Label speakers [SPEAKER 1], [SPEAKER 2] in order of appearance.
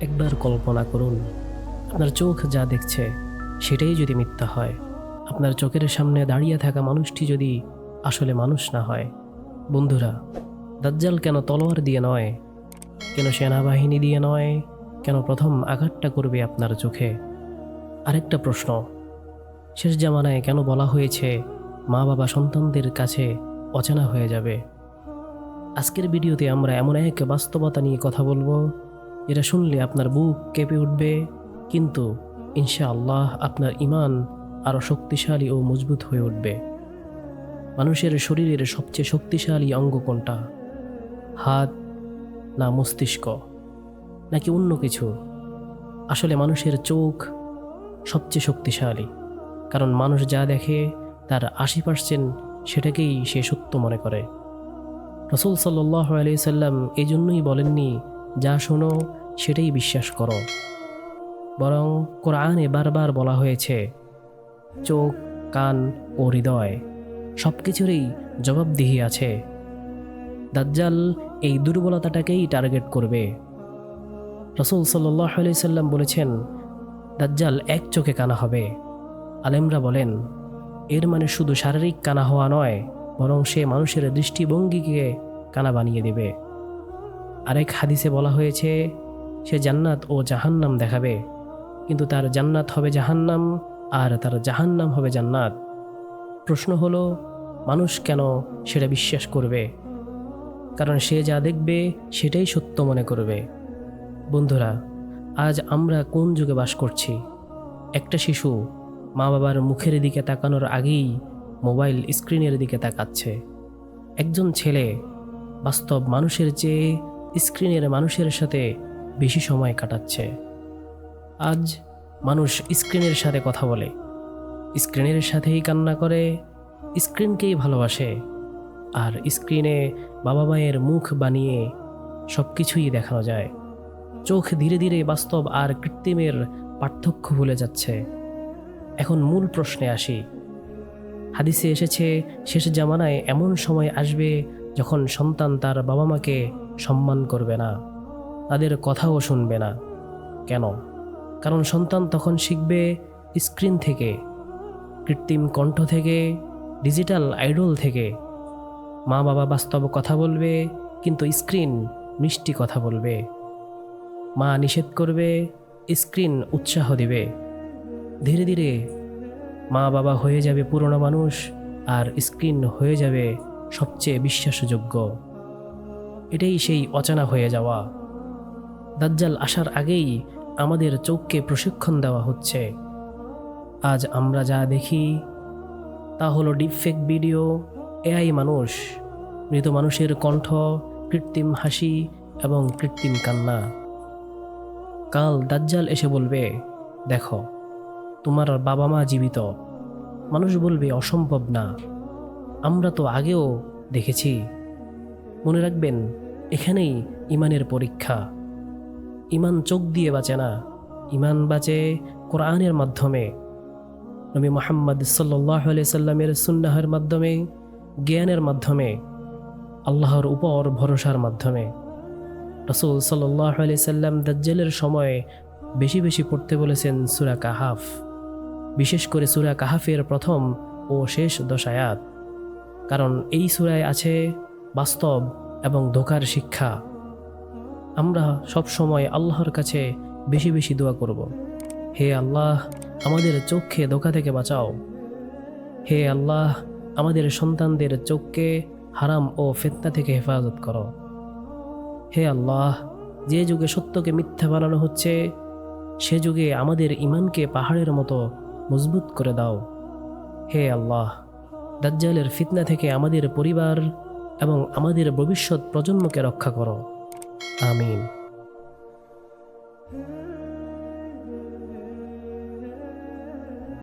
[SPEAKER 1] একবার কল্পনা করুন, আপনার চোখ যা দেখছে সেটাই যদি মিথ্যা হয়। আপনার চোখের সামনে দাঁড়িয়ে থাকা মানুষটি যদি আসলে মানুষ না হয়। বন্ধুরা, দাজ্জাল কেন তলোয়ার দিয়ে নয়? কেন সেনাবাহিনী দিয়ে নয়? কেন প্রথম আঘাতটা করবে আপনার চোখে? আরেকটা প্রশ্ন, শেষ জামানায় কেন বলা হয়েছে মা বাবা সন্তানদের কাছে অচেনা হয়ে যাবে? আজকের ভিডিওতে আমরা এমন এক বাস্তবতা নিয়ে কথা বলব যেটা শুনলে আপনার বুক কেঁপে উঠবে, কিন্তু ইনশাআল্লাহ আপনার ইমান আরও শক্তিশালী ও মজবুত হয়ে উঠবে। মানুষের শরীরের সবচেয়ে শক্তিশালী অঙ্গ কোনটা? হাত না মস্তিষ্ক? নাকি অন্য কিছু? আসলে মানুষের চোখ সবচেয়ে শক্তিশালী, কারণ মানুষ যা দেখে তার আশি পার্সেন্ট সেটাকেই সে সত্য মনে করে। রসুল সাল্লাহ আলিয়াল্লাম এই জন্যই বলেননি যা শোনো, সেটাই বিশ্বাস করো। বরং কোরআনে বারবার বলা হয়েছে, চোখ, কান ও হৃদয় সব কিছুরই জবাবদিহি আছে। দাজ্জাল এই দুর্বলতাটাকেই টার্গেট করবে। রসুল সাল্লাহ সাল্লাম বলেছেন, দাজ্জাল এক চোখে কানা হবে। আলেমরা বলেন, এর মানে শুধু শারীরিক কানা হওয়া নয়, বরং সে মানুষের দৃষ্টিভঙ্গিকে কানা বানিয়ে দেবে। আরেক হাদিসে বলা হয়েছে, সে জান্নাত ও জাহান্নাম দেখাবে, কিন্তু তার জান্নাত হবে জাহান্নাম আর তার জাহান্নাম হবে জান্নাত। প্রশ্ন হলো, মানুষ কেন সেটা বিশ্বাস করবে? কারণ সে যা দেখবে, সেটাই সত্য মনে করবে। বন্ধুরা, আজ আমরা কোন যুগে বাস করছি? একটা শিশু মা বাবার মুখের দিকে তাকানোর আগেই মোবাইল স্ক্রিনের দিকে তাকাচ্ছে। একজন ছেলে বাস্তব মানুষের চেয়ে স্ক্রিনের মানুষের সাথে বেশি সময় কাটাচ্ছে। আজ মানুষ স্ক্রিনের সাথে কথা বলে। স্ক্রিনের সাথেই কান্না করে, স্ক্রিনকেই ভালোবাসে। আর স্ক্রিনে বাবা মায়ের মুখ বানিয়ে সব কিছুই দেখানো যায়। চোখ ধীরে ধীরে বাস্তব আর কৃত্রিমের পার্থক্য ভুলে যাচ্ছে। এখন মূল প্রশ্নে আসি। হাদিসে এসেছে, শেষ জামানায় এমন সময় আসবে যখন সন্তান তার বাবা মাকে সম্মান করবে না, তাদের কথাও শুনবে না। কেন? কারণ সন্তান তখন শিখবে স্ক্রিন থেকে, কৃত্রিম কণ্ঠ থেকে, ডিজিটাল আইডল থেকে। মা বাবা বাস্তব কথা বলবে, কিন্তু স্ক্রিন মিষ্টি কথা বলবে। মা নিষেধ করবে, স্ক্রিন উৎসাহ দিবে। ধীরে ধীরে মা বাবা হয়ে যাবে পুরনো মানুষ, আর স্ক্রিন হয়ে যাবে সবচেয়ে বিশ্বাসযোগ্য। এটাই সেই অচানা হয়ে যাওয়া। দাজ্জাল আসার আগেই আমাদের চোখকে প্রশিক্ষণ দেওয়া হচ্ছে। আজ আমরা যা দেখি, তা হলো ডিপফেক ভিডিও, এআই মানুষ, মৃত মানুষের কণ্ঠ, কৃত্রিম হাসি এবং কৃত্রিম কান্না। কাল দাজ্জাল এসে বলবে, দেখো, তোমার বাবা মা জীবিত। মানুষ বলবে, অসম্ভব না। আমরা তো আগেও দেখেছি। মনে রাখবেন, এখানেই ইমানের পরীক্ষা। ইমান চোখ দিয়ে বাঁচে না, ইমান বাঁচে কোরআনের মাধ্যমে। নবী মোহাম্মদ সাল্লাহ সাল্লামের সুন্নাহের মাধ্যমে, জ্ঞানের মাধ্যমে, আল্লাহর উপর ভরসার মাধ্যমে। রসুল সাল্লাহ সাল্লাম দাজ্জালের সময় বেশি বেশি পড়তে বলেছেন সুরা কাহাফ। বিশেষ করে সুরা কাহাফের প্রথম ও শেষ দশায়াত। কারণ এই সুরায় আছে বাস্তব এবং ধোকার শিক্ষা। আমরা সব সময় আল্লাহর কাছে বেশি বেশি দোয়া করব। হে আল্লাহ, আমাদের চোখকে ধোকা থেকে বাঁচাও। হে আল্লাহ, আমাদের সন্তানদের চোখকে হারাম ও ফেতনা থেকে হেফাজত করো। হে আল্লাহ, যে যুগে সত্যকে মিথ্যা বানানো হচ্ছে, সে যুগে আমাদের ইমানকে পাহাড়ের মতো মজবুত করে দাও। হে আল্লাহ, দাজ্জালের ফিতনা থেকে আমাদের পরিবার এবং আমাদের ভবিষ্যৎ প্রজন্মকে রক্ষা করো। আমিন।